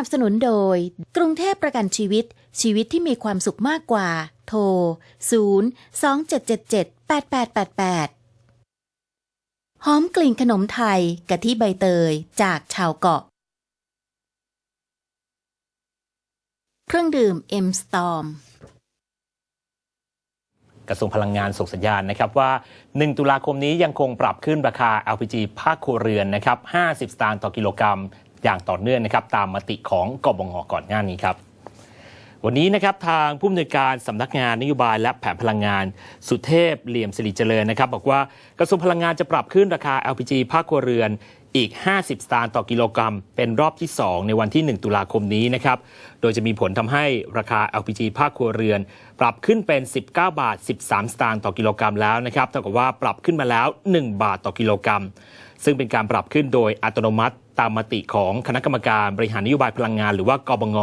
นับสนุนโดย กรุงเทพประกันชีวิต ชีวิตที่มีความสุขมากกว่า โทร 0 2 7 7 7 8 8 8 8 หอมกลิ่นขนมไทยกะทิใบเตยจากชาวเกาะ เครื่องดื่มเอ็มสตอมกระทรวงพลังงานส่งสัญญาณนะครับว่า 1 ตุลาคมนี้ยังคงปรับขึ้นราคา LPG ภาคครัวเรือนนะครับ 50 สตางค์ต่อกิโลกรัม อย่างต่อเนื่องนะครับตามมติของกบงก่อนหน้านี้ครับ วันนี้นะครับทางผู้อำนวยการสำนักงานนโยบายและแผนพลังงาน สุเทพเหลี่ยมสิริเจริญนะครับ บอกว่ากระทรวงพลังงานจะปรับขึ้นราคา LPG ภาคครัวเรือนอีก 50 สตางค์ต่อกิโลกรัม เป็นรอบที่ 2 ในวันที่ 1 ตุลาคมนี้นะครับ โดยจะมีผลทำให้ราคา LPG ภาคครัวเรือน ปรับขึ้นเป็น 19 บาท 13 สตางค์ต่อกิโลกรัมแล้วนะครับเท่ากับว่าปรับขึ้นมาแล้ว 1 บาทต่อกิโลกรัม ซึ่งเป็นการปรับขึ้นโดยอัตโนมัติตามมติของคณะกรรมการบริหารนโยบายพลังงาน หรือว่ากบง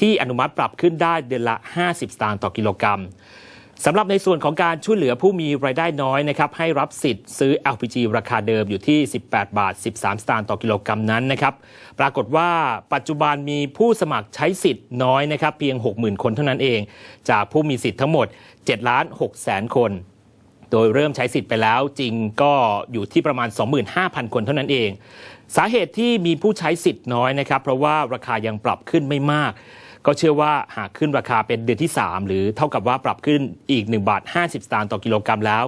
ที่อนุมัติปรับขึ้นได้เดือนละ 50 สตางค์ต่อกิโลกรัมสำหรับในส่วนของการช่วยเหลือผู้มีรายได้น้อยนะครับให้รับสิทธิ์ซื้อ LPG ราคาเดิมอยู่ที่ 18 บาท 13 สตางค์ต่อกิโลกรัมนั้นนะครับปรากฏว่าปัจจุบันมีผู้สมัครใช้สิทธิ์น้อยนะครับเพียง 60,000 คนเท่านั้นเอง จากผู้มีสิทธิ์ทั้งหมด7ล้าน6แสนคน โดยเริ่มใช้สิทธิ์ไปแล้วจริงก็อยู่ที่ประมาณ 25,000 คนเท่านั้นเอง สาเหตุที่มีผู้ใช้สิทธิ์น้อยนะครับ เพราะว่าราคายังปรับขึ้นไม่มาก ก็เชื่อว่าหากขึ้นราคาเป็นเดือนที่ 3 หรือเท่ากับว่าปรับขึ้นอีก1บาท50 สตางค์ต่อกิโลกรัมแล้ว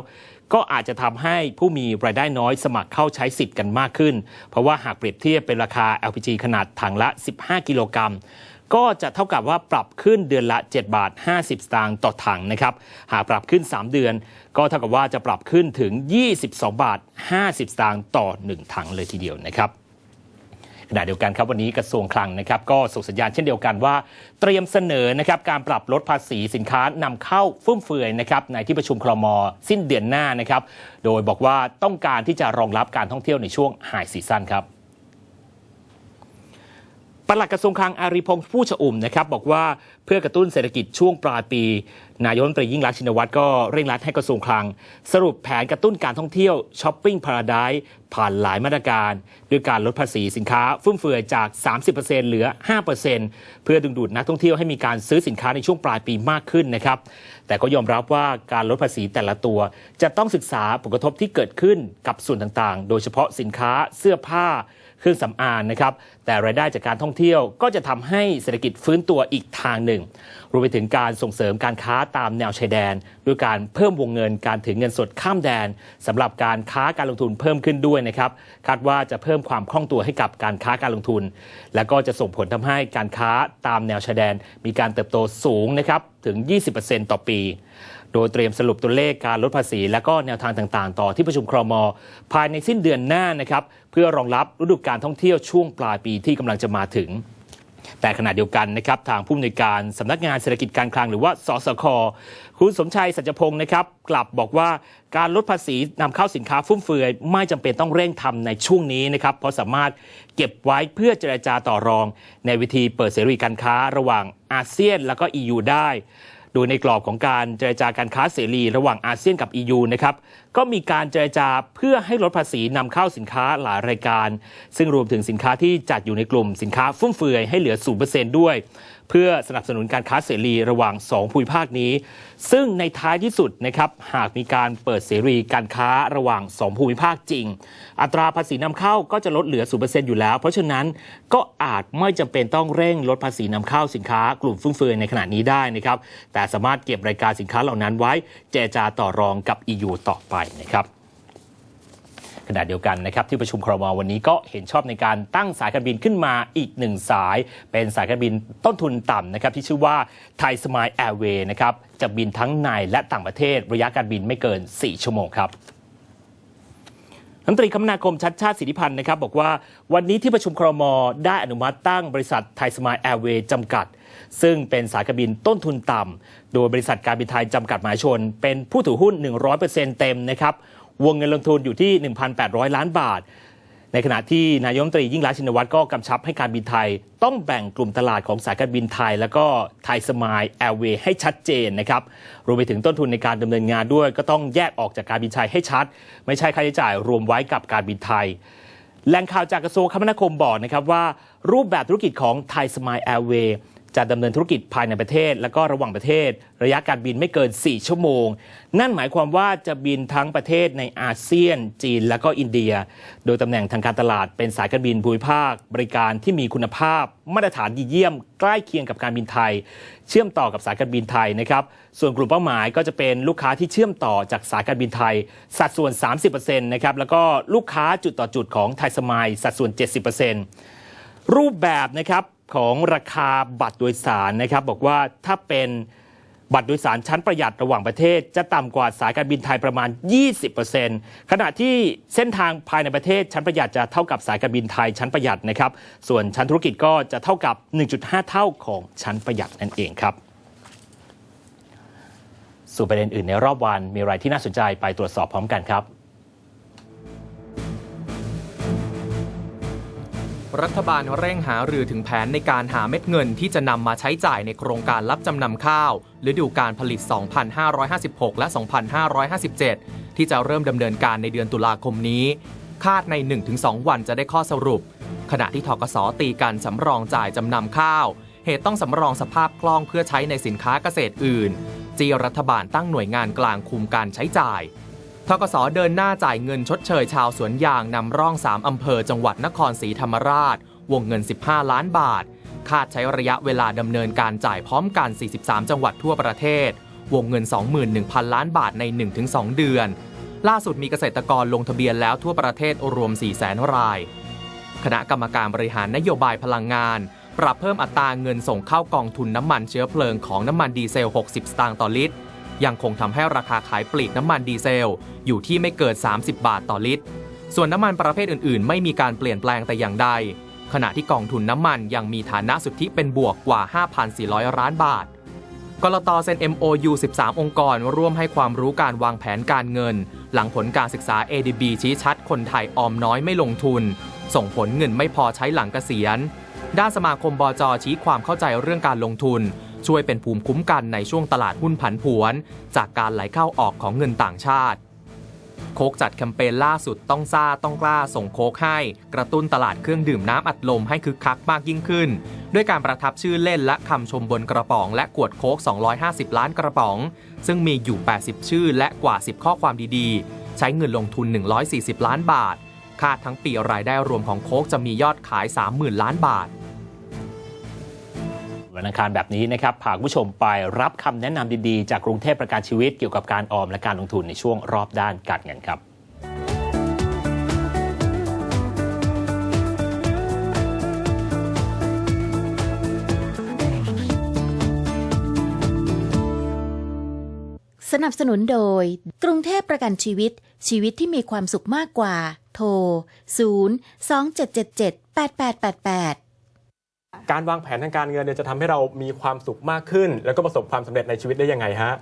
ก็อาจจะทำให้ผู้มีรายได้น้อยสมัครเข้าใช้สิทธิ์กันมากขึ้น เพราะว่าหากเปรียบเทียบเป็นราคา LPG ขนาดถังละ 15 กิโลกรัม ก็จะเท่ากับว่าปรับขึ้นเดือนละ 7 บาท 50 สตางค์ต่อถังนะครับ หากปรับขึ้น 3 เดือน ก็เท่ากับว่าจะปรับขึ้นถึง 22 บาท 50 สตางค์ต่อ 1 ถังเลยทีเดียวนะครับขณะเดียวกันครับวันนี้กระทรวงคลังนะครับ ก็ส่งสัญญาณเช่นเดียวกันว่า เตรียมเสนอนะครับการปรับลดภาษีสินค้านำเข้าฟุ่มเฟือยนะครับในที่ประชุมครมสิ้นเดือนหน้านะครับ โดยบอกว่าต้องการที่จะรองรับการท่องเที่ยวในช่วงไฮซีซั่นครับ ปลัดกระทรวงคลังอารีพงษ์ผู้ชอุ่มนะครับบอกว่าเพื่อกระตุ้นเศรษฐกิจช่วงปลายปี นายกรัฐมนตรียิ่งรักชินวัตรก็เร่งรัดให้กระทรวงคลัง สรุปแผนกระตุ้นการท่องเที่ยวช้อปปิ้งพาราไดซ์ผ่านหลายมาตรการด้วยการลดภาษีสินค้า ฟุ่มเฟือยจาก 30%เหลือ 5%เพื่อดึงดูดนักท่องเที่ยวให้มีการซื้อสินค้าในช่วงปลายปีมากขึ้นนะครับ แต่ก็ยอมรับว่าการลดภาษีแต่ละตัว จะต้องศึกษาผลกระทบที่เกิดขึ้นกับส่วนต่างๆ โดยเฉพาะสินค้าเสื้อผ้า เครื่องสำอางนะครับ แต่รายได้จากการท่องเที่ยวก็จะทำให้เศรษฐกิจฟื้นตัวอีกทางหนึ่ง รวมไปถึงการส่งเสริมการค้าตามแนวชายแดน ด้วยการเพิ่มวงเงินการถือเงินสดข้ามแดนสำหรับการค้าการลงทุนเพิ่มขึ้นด้วยนะครับ คาดว่าจะเพิ่มความคล่องตัวให้กับการค้าการลงทุน และก็จะส่งผลทำให้การค้าตามแนวชายแดน มีการเติบโตสูงนะครับถึง 20%ต่อปี โดยเตรียมสรุปตัวเลขการลดภาษี และก็แนวทางต่างๆ ต่อที่ประชุมครม ภายในสิ้นเดือนหน้านะครับเพื่อรองรับฤดูการท่องเที่ยวช่วงปลายปีที่กำลังจะมาถึง แต่ขณะเดียวกันนะครับทางผู้อำนวยการสำนักงานเศรษฐกิจการคลังหรือว่าสสคคุณสมชัยสัจพงศ์นะครับกลับบอกว่าการลดภาษีนำเข้าสินค้าฟุ่มเฟือย ไม่จำเป็นต้องเร่งทำในช่วงนี้นะครับเพราะสามารถเก็บไว้เพื่อเจรจาต่อรอง ในวิธีเปิดเสรีการค้าระหว่างอาเซียน แล้วก็ EU ได้ โดยในกรอบของการเจรจาการค้าเสรี ระหว่างอาเซียนกับ EU นะครับก็มีการเจรจาเพื่อให้ลดภาษีนำเข้าสินค้าหลายรายการ ซึ่งรวมถึงสินค้าที่จัดอยู่ในกลุ่มสินค้าฟุ่มเฟือยให้เหลือ 0%ด้วย เพื่อสนับสนุนการค้าเสรีระหว่าง 2 ภูมิภาคนี้ ซึ่งในท้ายที่สุดนะครับหากมีการเปิดเสรีการค้าระหว่าง 2 ภูมิภาคจริง อัตราภาษีนำเข้าก็จะลดเหลือ 0%อยู่แล้ว เพราะฉะนั้นก็อาจไม่จำเป็นต้องเร่งลดภาษีนำเข้าสินค้ากลุ่มฟุ่มเฟือยในขณะนี้ได้นะครับแต่สามารถเก็บรายการสินค้าเหล่านั้นไว้เจรจาต่อรองกับ EU ต่อไปนะครับ ขณะเดียวกันนะครับที่ประชุมครมวันนี้ก็เห็นชอบในการตั้งสายการบินขึ้นมาอีกหนึ่งสาย เป็นสายการบินต้นทุนต่ำนะครับที่ชื่อว่าไทยสมายแอร์เวย์นะครับจะบินทั้งในและต่างประเทศระยะการบินไม่เกิน 4 ชั่วโมงครับรัฐมนตรีคมนาคมชัดชาติสิทธิพันธ์นะครับบอกว่าวันนี้ที่ประชุมครมได้อนุมัติตั้งบริษัทไทยสมายแอร์เวย์จำกัด ซึ่งเป็นสายการบินต้นทุนต่ำ โดยบริษัทการบินไทยจำกัดหมายชน เป็นผู้ถือหุ้น 100%เต็มนะครับ วงเงินลงทุนอยู่ที่ 1,800 ล้านบาท ในขณะที่นายมตรียิ่งรักชินวัตรก็กำชับให้การบินไทย ต้องแบ่งกลุ่มตลาดของสายการบินไทย แล้วก็ไทยสมายแอร์เวย์ให้ชัดเจนนะครับรวมไปถึงต้นทุนในการดำเนินงานด้วย ก็ต้องแยกออกจากการบินไทยให้ชัด ไม่ใช่ค่าใช้จ่ายรวมไว้กับการบินไทยแหล่งข่าวจากกระทรวงคมนาคมบอกนะครับว่า รูปแบบธุรกิจของไทยสมายแอร์เวย์ จะดำเนินธุรกิจภายในประเทศ และก็ระหว่างประเทศ ระยะการบินไม่เกิน 4 ชั่วโมง นั่นหมายความว่าจะบินทั้งประเทศในอาเซียน จีน และก็อินเดีย โดยตำแหน่งทางการตลาดเป็นสายการบินภูมิภาค บริการที่มีคุณภาพ มาตรฐานดีเยี่ยม ใกล้เคียงกับการบินไทย เชื่อมต่อกับสายการบินไทยนะครับส่วนกลุ่มเป้าหมายก็จะเป็นลูกค้าที่เชื่อมต่อจากสายการบินไทย สัดส่วน 30%นะครับแล้วก็ลูกค้าจุดต่อจุดของไทยสมายสัดส่วน 70%รูปแบบนะครับ ของราคาบัตรโดยสารนะครับ บอกว่าถ้าเป็นบัตรโดยสารชั้นประหยัดระหว่างประเทศ จะต่ำกว่าสายการบินไทยประมาณ 20%ขณะที่เส้นทางภายในประเทศชั้นประหยัดจะเท่ากับสายการบินไทยชั้นประหยัดนะครับ ส่วนชั้นธุรกิจก็จะเท่ากับ 1.5 เท่าของชั้นประหยัดนั่นเองครับ สู่ประเด็นอื่นในรอบวันมีอะไรที่น่าสนใจไปตรวจสอบพร้อมกันครับ รัฐบาลเร่งหารือถึงแผนในการหาเม็ดเงินที่จะนำมาใช้จ่ายในโครงการรับจำนำข้าวฤดูการผลิต 2556 และ 2557 ที่จะเริ่มดำเนินการในเดือนตุลาคมนี้ คาดใน 1-2 วันจะได้ข้อสรุป ขณะที่ทกสตีกันสำรองจ่ายจำนำข้าว เหตุต้องสำรองสภาพคล่องเพื่อใช้ในสินค้าเกษตรอื่นจีรัฐบาลตั้งหน่วยงานกลางคุมการใช้จ่าย ทกสเดินหน้าจ่ายเงินชดเชยชาวสวนยางนำร่อง 3 อำเภอจังหวัดนครศรีธรรมราช วงเงิน 15 ล้านบาท คาดใช้ระยะเวลาดำเนินการจ่ายพร้อมกัน 43 จังหวัดทั่วประเทศ วงเงิน 21,000 ล้านบาทใน 1-2 เดือน ล่าสุดมีเกษตรกรลงทะเบียนแล้วทั่วประเทศรวม 400,000 ราย คณะกรรมการบริหารนโยบายพลังงาน ปรับเพิ่มอัตราเงินส่งเข้ากองทุนน้ำมันเชื้อเพลิงของน้ำมันดีเซล 60 สตางค์ต่อลิตร ยังคงทำให้ราคาขายปลีกน้ำมันดีเซล อยู่ที่ไม่เกิน 30 บาทต่อลิตร ส่วนน้ำมันประเภทอื่นๆ ไม่มีการเปลี่ยนแปลงแต่อย่างใด ขณะที่กองทุนน้ำมันยังมีฐานะสุทธิเป็นบวกกว่า 5,400 ล้านบาทกรตเซ็น MOU 13 องค์กร ร่วมให้ความรู้การวางแผนการเงิน หลังผลการศึกษา ADB ชี้ชัดคนไทยออมน้อยไม่ลงทุน ส่งผลเงินไม่พอใช้หลังเกษียณ ด้านสมาคมบจชี้ความเข้าใจเรื่องการลงทุน ช่วยเป็นภูมิคุ้มกันในช่วงตลาดหุ้นผันผวน จากการไหลเข้าออกของเงินต่างชาติ โคกจัดแคมเปญล่าสุดต้องซ่าต้องกล้าส่งโคกให้ กระตุ้นตลาดเครื่องดื่มน้ำอัดลมให้คึกคักมากยิ่งขึ้น ด้วยการประทับชื่อเล่นและคำชมบนกระป๋องและขวดโคก 250 ล้านกระป๋อง ซึ่งมีอยู่ 80 ชื่อและกว่า 10 ข้อความดีๆ ใช้เงินลงทุน 140 ล้านบาท คาดทั้งปีรายได้รวมของโคกจะมียอดขาย 30,000 ล้านบาท วันอังคารแบบนี้นะครับพาคุณผู้ชมไปรับคำแนะนำดีๆ จากกรุงเทพประกันชีวิตเกี่ยวกับการออมและการลงทุนในช่วงรอบด้านการเงินครับสนับสนุนโดย กรุงเทพประกันชีวิต ชีวิตที่มีความสุขมากกว่า โทร 0 2 7 7 7 8 8 8 8 การวางแผนทางการเงินเนี่ยจะทำให้เรามีความสุขมากขึ้น แล้วก็ประสบความสำเร็จในชีวิตได้ยังไงฮะ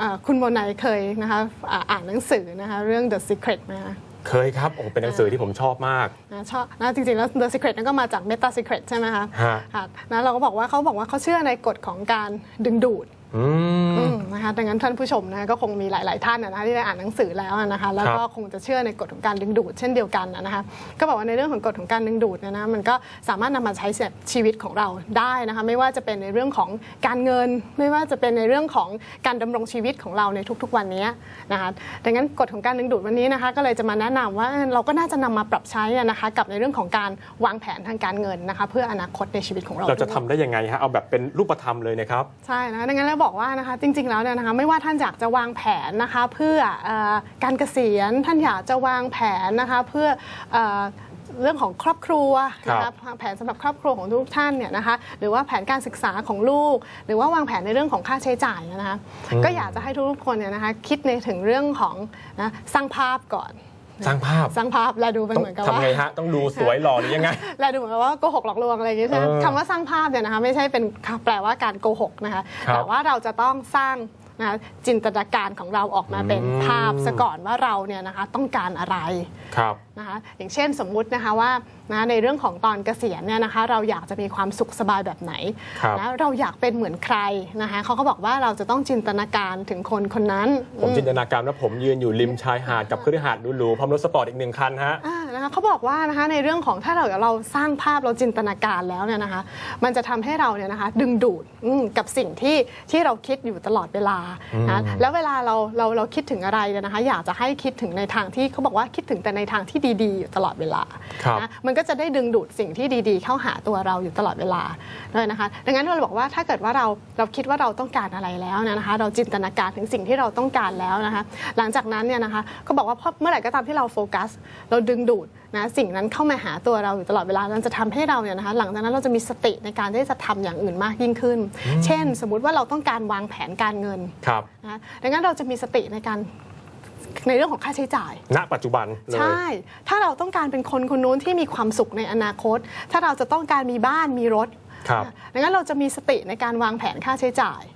อ่าคุณโมไนเคยนะคะอ่าอ่านหนังสือนะคะเรื่อง The Secret ไหมคะเคยครับโอ้เป็นหนังสือที่ผมชอบมากนะชอบนะจริงๆ แล้ว The Secret นั่นก็มาจาก Meta Secret ใช่ไหมคะฮะค่ะนะเราก็บอกว่าเขาบอกว่าเขาเชื่อในกฎของการดึงดูดอืมอืม นะคะดังนั้นท่านผู้ชมนะคะก็คงมีหลาย ๆ ท่านนะคะที่ได้อ่านหนังสือแล้วนะคะแล้วก็ครับคงจะเชื่อในกฎของการดึงดูด เช่นเดียวกันนะคะก็บอกว่าในเรื่องของกฎของการดึงดูดเนี่ยนะมันก็สามารถนำมาใช้ชีวิตของเราได้นะคะไม่ว่าจะเป็นในเรื่องของการเงิน ไม่ว่าจะเป็นในเรื่องของการดำรงชีวิตของเราในทุก ๆ วันนี้นะคะดังนั้นกฎของการดึงดูดวันนี้นะคะก็เลยจะมาแนะนำว่าเราก็น่าจะนำมาปรับใช้นะคะกับในเรื่องของการวางแผนทางการเงินนะคะเพื่ออนาคตในชีวิตของเราเราจะด้วยทำได้ยังไงฮะเอาแบบเป็นรูปธรรมเลยนะครับใช่นะคะดังนั้นเราบอกว่านะคะจริงๆแล้วเนี่ยนะคะไม่ว่าท่านอยากจะวางแผนนะคะเพื่อเออการเกษียณท่านอยากจะวางแผนนะคะเพื่อเออเรื่องของครอบครัวนะครัคะบวางแผนสำหรับครอบครัวของทุกท่านเนี่ยนะคะหรือว่าแผนการศึกษาของลูก หรือว่าวางแผนในเรื่องของค่าใช้จ่ายนะคะก็อยากจะให้ทุกๆคนเนี่ยนะคะคิดในถึงเรื่องของนะสร้างภาพก่อน สร้างภาพสร้างภาพและดูเป็นต้องเหมือนกับทำว่าไงฮะต้องดูสวยหล่อหรือยังไงและดูเหมือนกับว่าโกหกหลอกลวงอะไรอย่างเงี้ยใช่ไหมเออคำว่าสร้างภาพเนี่ยนะคะไม่ใช่เป็นแปลว่าการโกหกนะคะครับแต่ว่าเราจะต้องสร้าง นะคะจินตนาการของเราออกมาเป็นอืมภาพซะก่อนว่าเราเนี่ยนะคะต้องการอะไรครับนะคะอย่างเช่นสมมุตินะคะว่านะในเรื่องของตอนเกษียณเนี่ยนะคะเราอยากจะมีความสุขสบายแบบไหนครับนะเราอยากเป็นเหมือนใครนะคะเขาก็บอกว่าเราจะต้องจินตนาการถึงคนคนนั้น ผมอืมจินตนาการว่าผมยืนอยู่ริมชายหาดกับเครือหาดหรูๆพร้อมรถสปอร์ตอีกหนึ่งคันฮะอ่า นะคะเขาบอกว่านะคะในเรื่องของถ้าเราเราสร้างภาพเราจินตนาการแล้วเนี่ยนะคะ มันจะทำให้เราเนี่ยนะคะดึงดูดอืมกับสิ่งที่ที่เราคิดอยู่ตลอดเวลานะแล้วเวลาเราเราเราคิดถึงอะไรเนี่ยนะคะ อยากจะให้คิดถึงในทางที่เขาบอกว่าคิดถึงแต่ในทางที่ดีๆ อยู่ตลอดเวลาครับนะมันก็จะได้ดึงดูดสิ่งที่ดีๆ เข้าหาตัวเราอยู่ตลอดเวลาด้วยนะคะ ดังนั้นเราบอกว่าถ้าเกิดว่าเราเราคิดว่าเราต้องการอะไรแล้วนะคะ เราจินตนาการถึงสิ่งที่เราต้องการแล้วนะคะ หลังจากนั้นเนี่ยนะคะก็บอกว่าพอเมื่อไหร่ก็ตามที่เราโฟกัส เราดึงดูดนะสิ่งนั้นเข้ามาหาตัวเราอยู่ตลอดเวลามันจะทำให้เราเนี่ยนะคะหลังจากนั้นเราจะมีสติในการที่จะทำอย่างอื่นมากยิ่งขึ้น เช่น สมมุติว่าเราต้องการวางแผนการเงินครับนะดังนั้นเราจะมีสติในการในเรื่องของค่าใช้จ่าย ณ ปัจจุบันเลยใช่ ถ้าเราต้องการเป็นคนคนนู้นที่มีความสุขในอนาคต ถ้าเราจะต้องการมีบ้านมีรถครับดังนั้นเราจะมีสติในการวางแผนค่าใช้จ่ายอืมแล้วดัง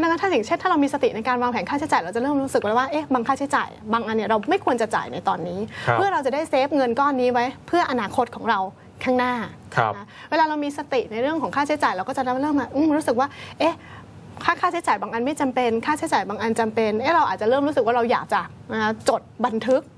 นั้นถ้าอย่างเช่นถ้าเรามีสติในการวางแผนค่าใช้จ่ายเราจะเริ่มรู้สึกแล้วว่าเอ๊ะบางค่าใช้จ่าย บางอันเนี่ยเราไม่ควรจะจ่ายในตอนนี้ครับเพื่อเราจะได้เซฟเงินก้อนนี้ไว้ เพื่ออนาคตของเราข้างหน้าครับนะเวลาเรามีสติในเรื่องของค่าใช้จ่ายเราก็จะเริ่มมาอืมรู้สึกว่า เอ๊ะค่าค่าใช้จ่ายบางอันไม่จำเป็น ค่าใช้จ่ายบางอันจำเป็น เอ๊ะเราอาจจะเริ่มรู้สึกว่าเราอยากจะนะคะจดบันทึกอ่า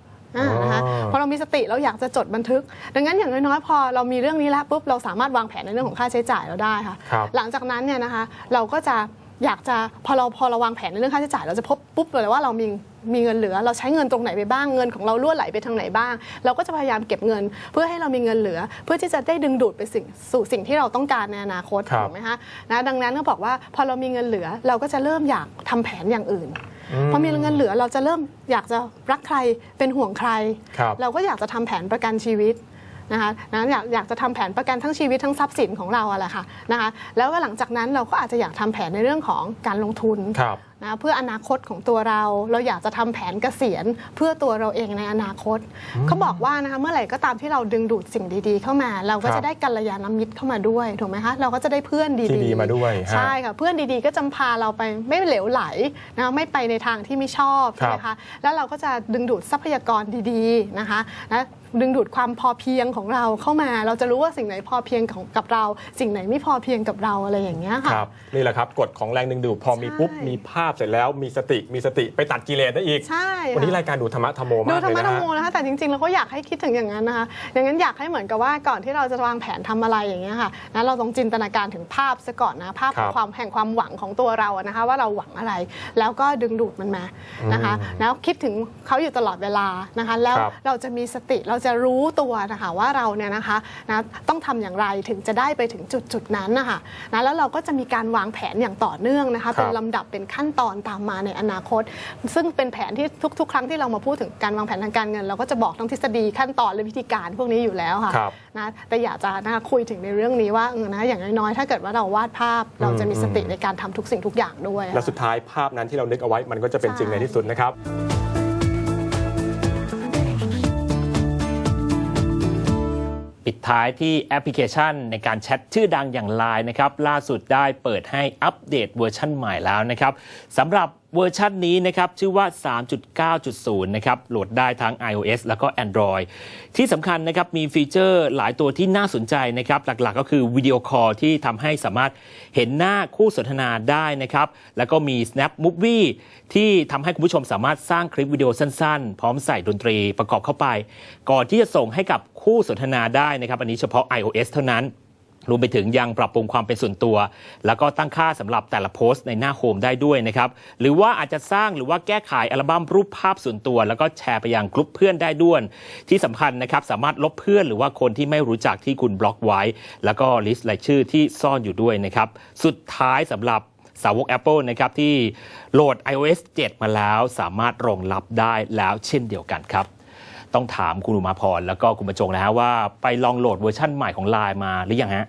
นะคะอ๋อพอเรามีสติเราอยากจะจดบันทึก ดังนั้นอย่างน้อยๆพอเรามีเรื่องนี้แล้วปุ๊บเราสามารถวางแผนในเรื่องของค่าใช้จ่ายเราได้ค่ะครับหลังจากนั้นเนี่ยนะคะเราก็จะอยากจะพอเราพอเราวางแผนในเรื่องค่าใช้จ่าย เราจะพบปุ๊บเลยว่าเรามีมีเงินเหลือ เราใช้เงินตรงไหนไปบ้างเงินของเราล่วไหลไปทางไหนบ้าง เราก็จะพยายามเก็บเงิน เพื่อให้เรามีเงินเหลือ เพื่อที่จะได้ดึงดูดไปสิ่งสู่สิ่งที่เราต้องการในอนาคตครับถูกไหมคะนะดังนั้นก็บอกว่าพอเรามีเงินเหลือเราก็จะเริ่มอยากทำแผนอย่างอื่น พอมีเงินเหลือเราจะเริ่มอยากจะรักใครเป็นห่วงใครครับเราก็อยากจะทำแผนประกันชีวิตนะคะนะอยากอยากจะทำแผนประกันทั้งชีวิตทั้งทรัพย์สินของเราอะแหละค่ะนะคะแล้วก็หลังจากนั้นเราก็อาจจะอยากทำแผนในเรื่องของการลงทุนครับ นะเพื่ออนาคตของตัวเรา เราอยากจะทำแผนเกษียณ เพื่อตัวเราเองในอนาคต เขาบอกว่านะคะเมื่อไหร่ก็ตามที่เราดึงดูดสิ่งดีๆ เข้ามา เราก็ครับจะได้กัลยาณมิตรเข้ามาด้วยถูกไหมคะเราก็จะได้เพื่อนดีที่ดีมาด้วยฮะใช่ค่ะเพื่อนดีๆ ก็จะพาเราไปไม่เหลวไหลนะคะไม่ไปในทางที่ไม่ชอบครับใช่ไหมคะแล้วเราก็จะดึงดูดทรัพยากรดีๆนะคะนะ ดึงดูดความพอเพียงของเราเข้ามา เราจะรู้ว่าสิ่งไหนพอเพียงของกับเรา สิ่งไหนไม่พอเพียงกับเราอะไรอย่างเงี้ยค่ะครับนี่แหละครับกฎของแรงดึงดูดพอมีใช่ปุ๊บมีภาพเสร็จแล้วมีสติมีสติไปตัดกิเลสได้อีก ใช่ค่ะวันนี้รายการดูธรรมะธรรมโมดูมากธรเลรมะยธรนะรมโมฮะนะคะแต่จริงๆเราก็อยากให้คิดถึงอย่างนั้นนะคะอย่างนั้นอยากให้เหมือนกับว่าก่อนที่เราจะวางแผนทำอะไรอย่างเงี้ยค่ะนะเราต้องจินตนาการถึงภาพซะก่อนนะภาพของครับความแห่งความหวังของตัวเราอะนะคะ ว่าเราหวังอะไร แล้วก็ดึงดูดมันมานะคะ แล้วคิดถึงเขาอยู่ตลอดเวลานะคะ แล้วครับเราจะมีสติเราจะรู้ตัวนะคะว่าเราเนี่ยนะคะนะต้องทำอย่างไรถึงจะได้ไปถึงจุดจุดๆนั้นนะคะนะแล้วเราก็จะมีการวางแผนอย่างต่อเนื่องนะคะครับเป็นลำดับเป็นขั้นตอนตามมาในอนาคต ซึ่งเป็นแผนที่ทุก ๆ ครั้งที่เรามาพูดถึงการวางแผนทางการเงิน เราก็จะบอกทั้งทฤษฎีขั้นตอนและวิธีการพวกนี้อยู่แล้วค่ะครับนะแต่อยากจะนะคะคุยถึงในเรื่องนี้ว่าเออนะอย่างน้อยๆถ้าเกิดว่าเราวาดภาพเราจะมีสติในการทำทุกสิ่งทุกอย่างด้วย แล้วสุดท้ายภาพนั้นที่เรานึกเอาไว้มันก็จะเป็นจริงในที่สุดนะครับ ปิดท้ายที่แอปพลิเคชันในการแชทชื่อดังอย่าง Line นะครับล่าสุดได้เปิดให้อัปเดตเวอร์ชันใหม่แล้วนะครับสำหรับ เวอร์ชันนี้นะครับชื่อว่า 3.9.0 นะครับโหลดได้ทั้ง iOS แล้วก็ Android ที่สำคัญนะครับมีฟีเจอร์หลายตัวที่น่าสนใจนะครับหลักๆก็คือวิดีโอคอลที่ทำให้สามารถเห็นหน้าคู่สนทนาได้นะครับแล้วก็มี Snap Movie ที่ทำให้คุณผู้ชมสามารถสร้างคลิปวิดีโอสั้นๆ พร้อมใส่ดนตรีประกอบเข้าไป ก่อนที่จะส่งให้กับคู่สนทนาได้นะครับอันนี้เฉพาะ iOS เท่านั้น รวมไปถึงยังปรับปรุงความเป็นส่วนตัว แล้วก็ตั้งค่าสำหรับแต่ละโพสต์ในหน้าโฮมได้ด้วยนะครับ หรือว่าอาจจะสร้างหรือว่าแก้ไขอัลบั้มรูปภาพส่วนตัว แล้วก็แชร์ไปยังกลุ่มเพื่อนได้ด้วย ที่สำคัญนะครับสามารถลบเพื่อนหรือว่าคนที่ไม่รู้จักที่คุณบล็อกไว้ แล้วก็ลิสต์รายชื่อที่ซ่อนอยู่ด้วยนะครับ สุดท้ายสำหรับสาวก Apple นะครับที่โหลด iOS 7 มาแล้ว สามารถรองรับได้แล้วเช่นเดียวกันครับ ต้องถามคุณอุมาพรแล้วก็คุณประจงนะฮะว่าไปลองโหลดเวอร์ชั่นใหม่ของไลน์มาหรือยังฮะ